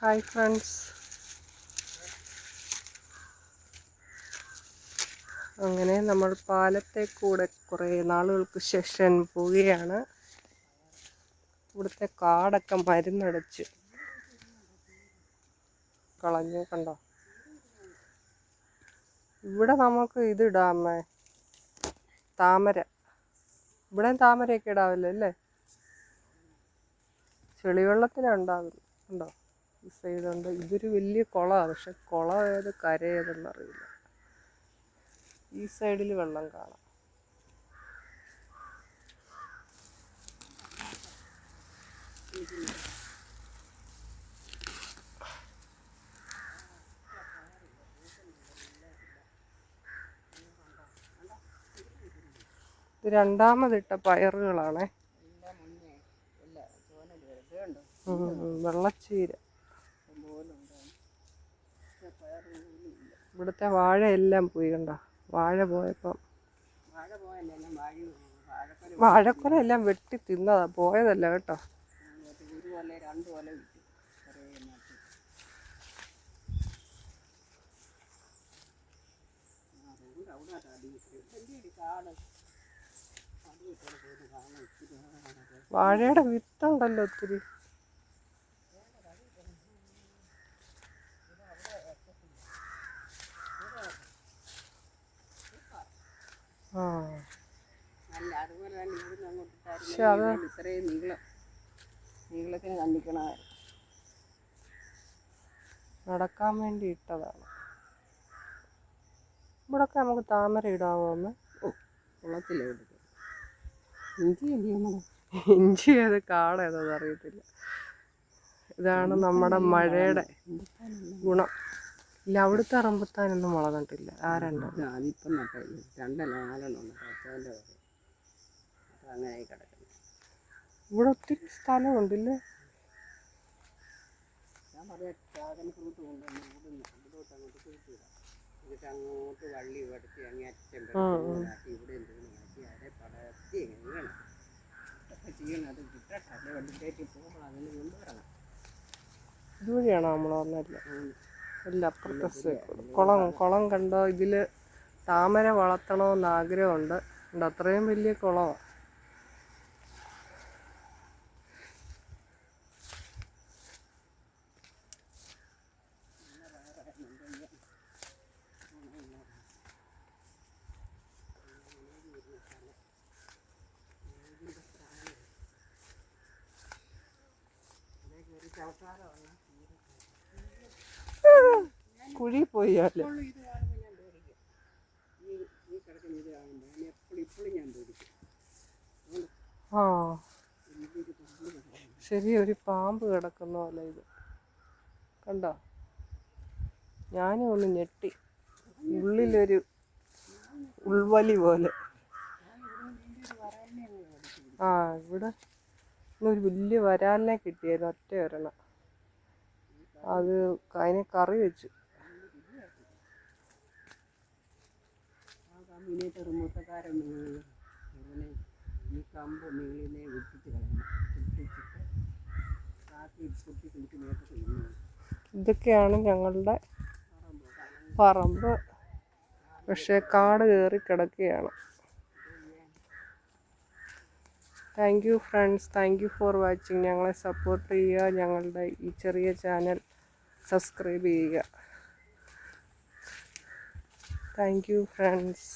Hi friends അങ്ങനെ നമ്മൾ പാലത്തെ കൂടെ കുറേ നാളുകൾക്ക് ശേഷം പോവുകയാണ്. ഇവിടുത്തെ കാടൊക്കെ മരുന്നടച്ച് കളഞ്ഞു കണ്ടോ? ഇവിടെ നമുക്ക് ഇതിടാമേ താമര. ഇവിടെ താമരയൊക്കെ ഇടാവില്ല അല്ലേ? ചെളിവെള്ളത്തിനുണ്ടാകുന്നു ഉണ്ടോ ഈ ചെയ്തുകൊണ്ട് ഇതൊരു വലിയ കുളമാണ്. പക്ഷെ കുളം ഏത് കര ഏതെന്ന് അറിയില്ല. ഈ സൈഡിൽ വെള്ളം കാണാം. ഇത് രണ്ടാമതിട്ട പയറുകളാണേ. വെള്ളച്ചീര. ഇവിടുത്തെ വാഴയെല്ലാം പോയി കണ്ടോ? വാഴ പോയപ്പം വാഴക്കൊല എല്ലാം വെട്ടി തിന്നതാ പോയതല്ല കേട്ടോ. വാഴയുടെ വിത്തുണ്ടല്ലോ രണ്ട് അതുപോലെ തന്നെ ഇവിടുന്ന് അങ്ങോട്ട് പക്ഷെ അത് ഇട്ടായിരുന്നു ഇത്രയും നീളം. നീളത്തിന് കണ്ടിക്കണമായിരുന്നു നടക്കാൻ വേണ്ടി ഇട്ടതാണ്. ഇവിടൊക്കെ നമുക്ക് താമര ഇടാവോ ഒന്ന് കുളത്തിലെ ഇഞ്ചി ഇഞ്ചി ഏത് കാടേതെന്ന് അറിയത്തില്ല. ഇതാണ് നമ്മുടെ മഴയുടെ ഗുണം. ഇല്ല അവിടുത്തെ അറമ്പത്താനൊന്നും വളർന്നിട്ടില്ല. ആ രണ്ടും അതിപ്പം രണ്ടല്ല നാലെണ്ണം ഉണ്ട്. അച്ഛന്റെ വരെ അപ്പം അങ്ങനെ ആയി കിടക്കുന്നു. ഇവിടെ ഒത്തിരി സ്ഥലമുണ്ടല്ലേ? ഞാൻ പറയാം ഡ്രാഗൺ ഫ്രൂട്ട് കൊണ്ടുവന്ന് ഇവിടുന്ന് ഇവിടോട്ട് അങ്ങോട്ട് കുഴിച്ചു വിടാം എന്നിട്ട് അങ്ങോട്ട് വള്ളി അങ്ങേ ഇവിടെ എന്തെങ്കിലും മാറ്റി അവിടെ പടത്തി ഇങ്ങനെ വീണം ഇതൊക്കെ ചെയ്യണം. അത് കിട്ടട്ടെ അല്ലെ വണ്ടിക്കേറ്റി പോകുമ്പോൾ അതിന് കൊണ്ടുവരണം. ഇതുവഴിയാണോ നമ്മൾ വന്നില്ല. ഇല്ല അപ്പുറത്തെ കുളം കുളം കണ്ടോ? ഇതിൽ താമര വളർത്തണമെന്ന് ആഗ്രഹമുണ്ട്. അത്രയും വലിയ കുളമാണ് കുഴി പോയാൽ എപ്പോഴും ഇത് കാണുമ്പോൾ ഞാൻ പേടിക്കും ഈ ഈ കിടക്കുന്ന ഇത് കാണുമ്പോൾ ഞാൻ എപ്പോഴും ഇപ്പോഴും ഞാൻ പോയി ആ. ശരി ഒരു പാമ്പ് കിടക്കുന്ന പോലെ ഇത്. കണ്ടോ? ഞാനും ഒന്ന് ഞെട്ടി. ഉള്ളിലൊരു ഉൾവലി പോലെ. ആ ഇവിടെ ഇന്നൊരു വലിയ വരാലിനെ കിട്ടിയായിരുന്നു ഒറ്റ ഒരെണ്ണം. അത് അതിനെ കറി വെച്ചു. ഈ ഇതൊക്കെയാണ് ഞങ്ങളുടെ പറമ്പ്. പക്ഷേ കാട് കയറി കിടക്കുകയാണ്. Thank you friends thank you for watching ഞങ്ങളെ സപ്പോർട്ട് ചെയ്യുക. ഞങ്ങളുടെ ഈ ചെറിയ ചാനൽ സബ്സ്ക്രൈബ് ചെയ്യുക. Thank you friends